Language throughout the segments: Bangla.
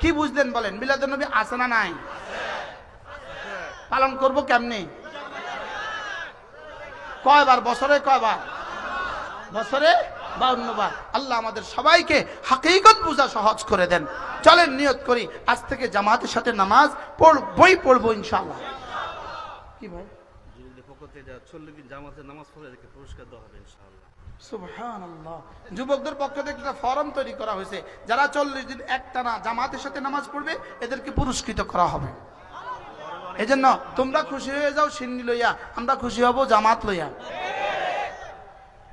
কি বুঝলেন বলেন? মিলাদুল নবী আছে না নাই? পালন করব কেমনে? কয়বার? বছরে কয়বার? বছরে বাউন্নবার আল্লাহ আমাদের সবাইকে হাকিকত বোঝা সহজ করে দেন। চলেন নিয়ত করি। আজ থেকে জামাতের সাথে নামাজ পড়বই পড়ব ইনশাল্লাহ কি ভাই? চল্লিশ দিন জামাতের নামাজ পড়ে পুরস্কার দেওয়া হবে ইনশাআল্লাহ। সুবহানাল্লাহ যুবকদের পক্ষ থেকে একটা ফর্ম তৈরি করা হয়েছে। যারা চল্লিশ দিন একটানা জামাতের সাথে নামাজ পড়বে, এদেরকে পুরস্কৃত করা হবে। এই জন্য তোমরা খুশি হয়ে যাও সিন্নি লইয়া, আমরা খুশি হব জামাত লইয়া।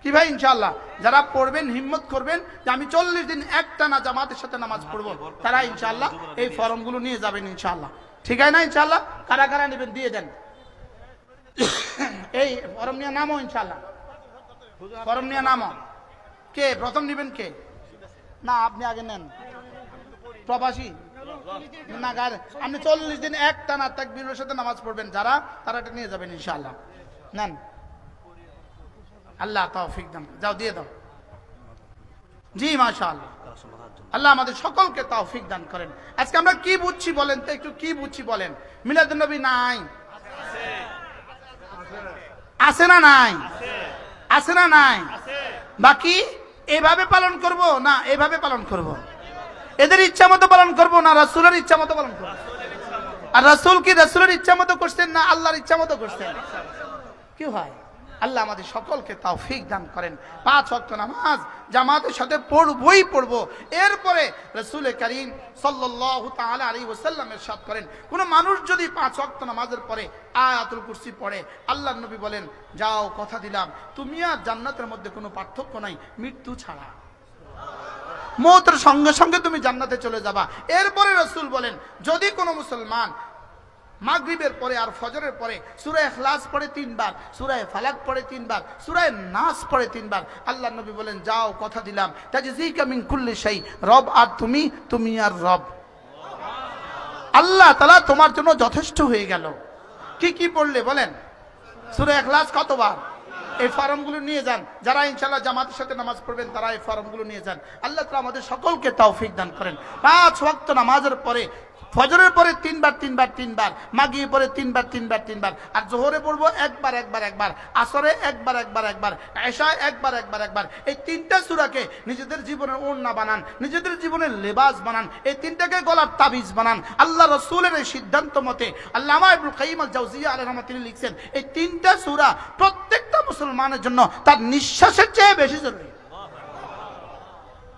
কি ভাই ইনশাল্লাহ যারা পড়বেন, হিম্মত করবেন যে আমি চল্লিশ দিন একটানা জামাতের সাথে নামাজ পড়ব, তারা ইনশাল্লাহ এই ফর্মগুলো নিয়ে যাবেন ইনশাল্লাহ ঠিক আছে না ইনশাল্লাহ কারা কারা নেবেন, দিয়ে দেন। এই ফর্ম নিয়ে নামও ইনশাল্লাহ ফর্ম নিয়ে নামো। কে? প্রথম নেবেন কে? না, আপনি আগে নেন। প্রবাসী? না গায়ে আপনি চল্লিশ দিন একটা না তাকবীরের সাথে নামাজ পড়বেন। যারা, তারা এটা নিয়ে যাবেন ইনশাআল্লাহ। নেন। আল্লাহ তৌফিক দান যাও, দিয়ে দাও। জি জন্য আল্লাহ আমাদের সকলকে তৌফিক দান করেন। আজকে আমরা কি বুঝছি বলেন তো? একটু কি বুঝছি বলেন? মিলাদুন নবী নাই। আছে না নাই? আছে না নাই? বাকি এভাবে পালন করব না, এভাবে পালন করব? এদের ইচ্ছা মতো পালন করব না, রাসুলের ইচ্ছা মতো পালন করব? আর রাসুল কি রাসুলের ইচ্ছা মতো করছেন না আল্লাহর ইচ্ছা মতো করছেন? কি হয়? আল্লাহ আমাদের সকলকে তৌফিক দান করেন। পাঁচ ওয়াক্ত নামাজ, জামাতের সাথে পড়বই পড়ব। এরপরে রসুল করিম সাল্লাল্লাহু তাআলা আলাইহি ওয়াসাল্লাম ইরশাদ করেন। কোন মানুষ যদি পাঁচ ওয়াক্ত নামাজের পরে আয়াতুল কুরসি পড়ে আল্লাহ নবী বলেন, যাও, কথা দিলাম। তুমি আর জান্নাতের মধ্যে কোনো পার্থক্য নাই, মৃত্যু ছাড়া। মৌতের সঙ্গে সঙ্গে তুমি জান্নাতে চলে যাবা। এরপরে রসুল বলেন, যদি কোনো মুসলমান মাগরিবের পরে আর ফজরের পরে সুরায় এখলাস পড়ে তিনবার সুরায় ফালাক পড়ে তিনবার সুরায় নাস পড়ে তিনবার। আল্লাহ নবী বলেন, যাও, কথা দিলাম। তাজিকা মিন কুল্লি সেই রব আর তুমি তুমি আর রব। আল্লাহ তালা তোমার জন্য যথেষ্ট হয়ে গেল। কি কি পড়লে বলেন? সুরে এখলাস কতবার? এই ফর্মগুলো নিয়ে যান। যারা ইনশাল্লাহ জামাতের সাথে নামাজ পড়বেন, তারা এই ফর্মগুলো নিয়ে যান। আল্লাহ তালা আমাদের সকলকে তৌফিক দান করেন। পাঁচ ওয়াক্ত নামাজের পরে ফজরের পরে তিনবার তিনবার তিনবার মাগিয়ে পরে তিনবার তিনবার তিনবার, আর জোহরে পড়ব একবার একবার একবার, আসরে একবার একবার একবার, এশায় একবার একবার একবার, এই তিনটা সুরাকে নিজেদের জীবনের ওড়না বানান, নিজেদের জীবনের লেবাস বানান, এই তিনটাকে গলার তাবিজ বানান। আল্লাহ রসুলের এই সিদ্ধান্ত মতে আল্লামা ইবুল কাইম আল জাউজিয়া আলহ রহমত তিনি লিখছেন, এই তিনটা সুরা প্রত্যেকটা মুসলমানের জন্য তার নিঃশ্বাসের চেয়ে বেশি জরুরি।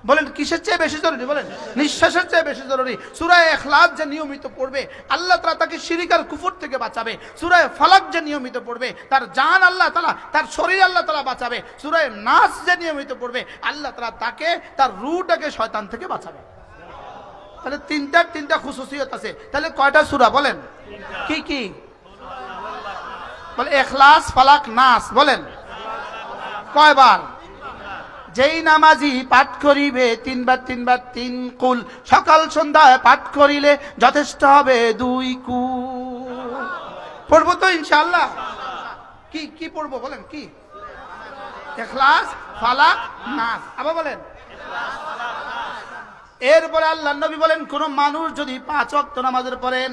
বলেন, কিসের চেয়ে বেশি জরুরি? বলেন, নিঃশ্বাসের চেয়ে বেশি জরুরি। সুরায় এখলাস যে নিয়মিত পড়বে, আল্লাহ তালা তাকে শিরিকার কুফর থেকে বাঁচাবে। সুরায় ফালাক যে নিয়মিত পড়বে, তার জান আল্লাহ তালা তার শরীর আল্লাহ তালা বাঁচাবে। সুরায় নাচ যে নিয়মিত পড়বে, আল্লাহ তালা তাকে, তার রুটাকে শয়তান থেকে বাঁচাবে। তাহলে তিনটার তিনটা খুশুসিয়ত আছে। তাহলে কয়টা সুরা বলেন? কি কি? বলে, এখলাস, ফালাক, নাস, বলেন। কয়বার? যেই নামাজি পাঠ করিবে, তিনবার তিনবার, তিন কুল। সকাল, সন্ধ্যায় পাঠ করিলে যথেষ্ট হবে দুই কুল। পড়ব তো ইনশাল্লাহ কি কি পড়ব বলেন, কি? এখলাস, ফালাক, নাস। আবার বলেন। এরপরে আল্লাহ নবী বলেন, কোন মানুষ যদি পাঁচ ওয়াক্ত নামাজের পড়েন,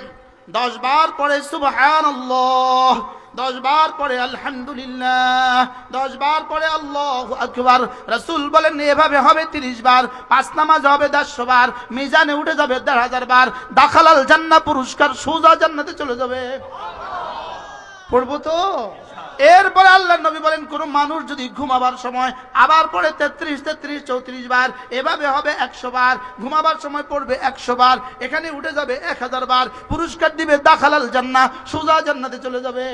দশ বার পড়ে, সুবহানাল্লাহ। দশ বার পরে আলহামদুলিল্লাহ, দশ বার পরে আল্লাহ আকবার। রসুল বলেন, এভাবে হবে তিরিশ বার, পাঁচ নামাজ হবে দেড়শো বার, মিজানে উঠে যাবে দেড় হাজার বার, দাখালাল জান্না পুরস্কার সোজা জান্নাতে চলে যাবে। পড়ব তো? এরপরে আল্লাহ নবী বলেন, কোন মানুষ যদি ঘুমাবার সময় আবার পড়ে তেত্রিশ তেত্রিশ, চৌত্রিশ বার, এভাবে হবে একশো বার, ঘুমাবার সময় পড়বে একশো বার, এখানে উঠে যাবে এক হাজার বার, পুরস্কার দিবে দাখালাল জান্না সোজা জান্নাতে চলে যাবে।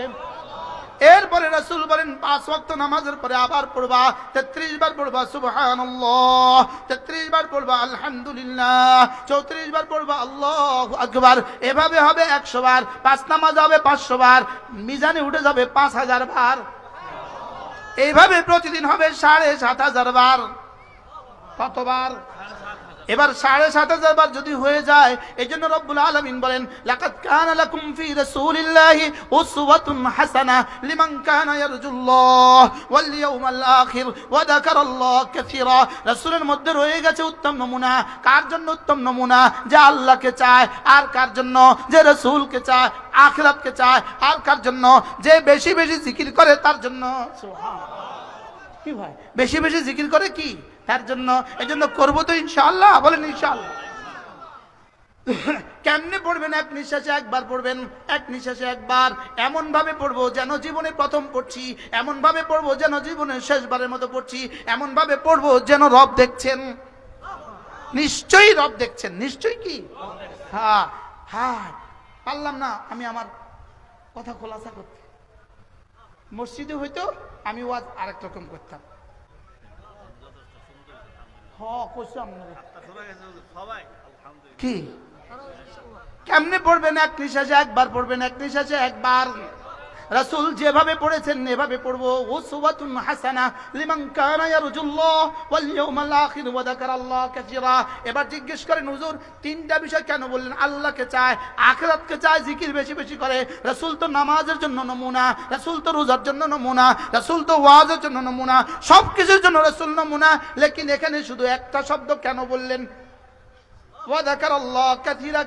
এরপরে রাসূল বলেন, পাঁচ ওয়াক্ত নামাজের পরে আবার পড়বা, তেত্রিশ বার পড়বা, সুবহানাল্লাহ, তেত্রিশ বার পড়বা, আলহামদুলিল্লাহ, চৌত্রিশ বার পড়বা, আল্লাহ আকবার। এভাবে হবে একশো বার, পাঁচ নামাজ হবে পাঁচশো বার, মিজানে উঠে যাবে পাঁচ হাজার বার। এইভাবে প্রতিদিন হবে সাড়ে সাত হাজার বার। কতবার? এবার সাড়ে সাত হাজার বার যদি হয়ে যায় এই জন্য রব্বুল আলমিন বলেন লাকাত কানা লাকুম ফি রাসূলিল্লাহি উসওয়াতুন হাসানা লিমান কানা ইয়ারজুল্লাহ ওয়াল ইয়াউমাল আখির ওয়া যাকারাল্লাহ কাসীরা রাসূলের মধ্যে রয়ে গেছে উত্তম নমুনা। কার জন্য উত্তম নমুনা? যে আল্লাহকে চায়, আর কার জন্য? যে রাসূলকে চায়, আখিরাতকে চায়, আর কার জন্য? যে বেশি বেশি জিকির করে, তার জন্য। সুবহান কি ভাই? বেশি বেশি জিকির করে কি? তার জন্য এই জন্য করব তো ইনশাআল্লাহ, বলেন ইনশাআল্লাহ। কেমনে পড়বেন? এক নিঃশ্বাসে একবার পড়বেন, এক নিঃশ্বাসে একবার। এমন ভাবে পড়ব যেন জীবনে প্রথম পড়ছি এমন ভাবে পড়ব যেন জীবনের শেষবারের মতো পড়ছি এমন ভাবে পড়ব যেন রব দেখছেন। নিশ্চয়ই রব দেখছেন, নিশ্চয়ই কি? হ্যাঁ হ্যাঁ পারলাম না আমি আমার কথা খোলাসা করতে। মসজিদে হইতো আমি ওয়াজ আরেক রকম করতাম। কি? কেমনে পড়বেন? এক নিঃশ্বাসে একবার পড়বেন, এক নিঃশ্বাসে একবার। রাসূল যেভাবে পড়েছেন, এভাবে পড়ব। উসওয়াতুন হাসানা লিমান কানা ইয়ারজুল্লাহ ওয়াল ইয়াউমাল আখির ওয়া যাকারাল্লাহ কাসীরা। এবার জিজ্ঞেস করেন, হুজুর, তিনটা বিষয় কেন বললেন? আল্লাহকে চায়, আখিরাতকে চায়, জিকির বেশি বেশি করে। রাসূল তো নামাজের জন্য নমুনা, রাসূল তো রোজার জন্য নমুনা, রাসূল তো ওয়াজের জন্য নমুনা সব কিছুর জন্য রাসূল নমুনা। লেকিন এখানে শুধু একটা শব্দ কেন বললেন?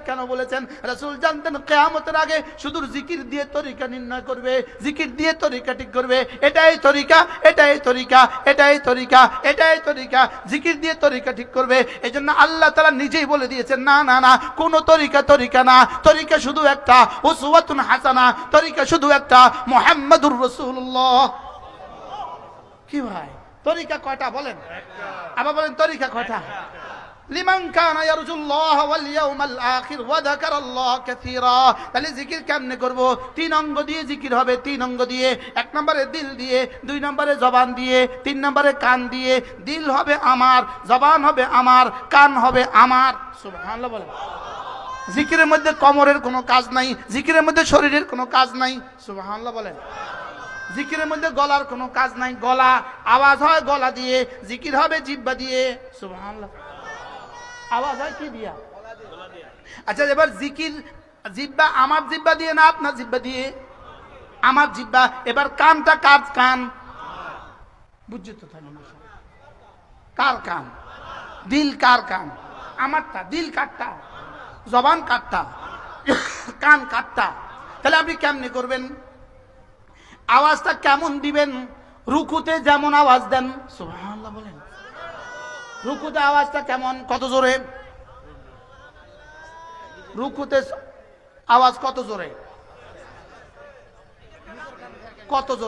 কেন বলেছেন? রাসূল জানতেন কিয়ামতের আগে শুধু জিকির দিয়ে তরিকা নির্ণয় করবে, জিকির দিয়ে তরিকা ঠিক করবে। এটাই তরিকা এটাই তরিকা এটাই তরিকা এটাই তরিকা। জিকির দিয়ে তরিকা ঠিক করবে। এই জন্য আল্লাহ তাআলা নিজেই বলে দিয়েছেন, না না না, কোন তরিকা তরিকা না। তরিকা শুধু একটা, উসওয়াতুন হাসানা। তরিকা শুধু একটা, মুহাম্মাদুর রাসূলুল্লাহ। কি ভাই? তরিকা কয়টা বলেন? আবার বলেন, তরিকা কয়টা? লিমান কানা ইয়ারজুল্লাহ ওয়াল ইয়াউমাল আখির ওয়া যাকারাল্লাহ কাসীরা। তাহলে জিকির কেমনে করব? তিন অঙ্গ দিয়ে জিকির হবে, তিন অঙ্গ দিয়ে। এক নম্বরে দিল দিয়ে, দুই নম্বরে জবান দিয়ে, তিন নম্বরে কান দিয়ে। দিল হবে আমার, জবান হবে আমার, কান হবে আমার। সুবহানাল্লাহ বলেন। জিকিরের মধ্যে কমরের কোনো কাজ নাই, জিকিরের মধ্যে শরীরের কোনো কাজ নাই। সুবহানাল্লাহ বলেন। জিকিরের মধ্যে গলার কোনো কাজ নাই, গলা, আওয়াজ হয় গলা দিয়ে, জিকির হবে জিব্বা দিয়ে। সুবহানাল্লাহ। আওয়াজ হয় কি দিয়া? আচ্ছা এবার জিকির জিব্বা আমার জিব্বা দিয়ে না আপনার জিব্বা দিয়ে? আমার জিব্বা এবার কানটা কার কান? বুঝছি তো তাহলে কার কান? দিল কার কান? আমারটা দিল কাটটা জবান কাটটা কান কাটটা তাহলে আপনি কেমনে করবেন? আওয়াজটা কেমন দিবেন? রুকুতে যেমন আওয়াজ দেন। সুবহানাল্লাহ বলেন। রুকুতে আওয়াজটা কেমন? কত জোরে? রুকুতে আওয়াজ কত জোরে? কত জোরে?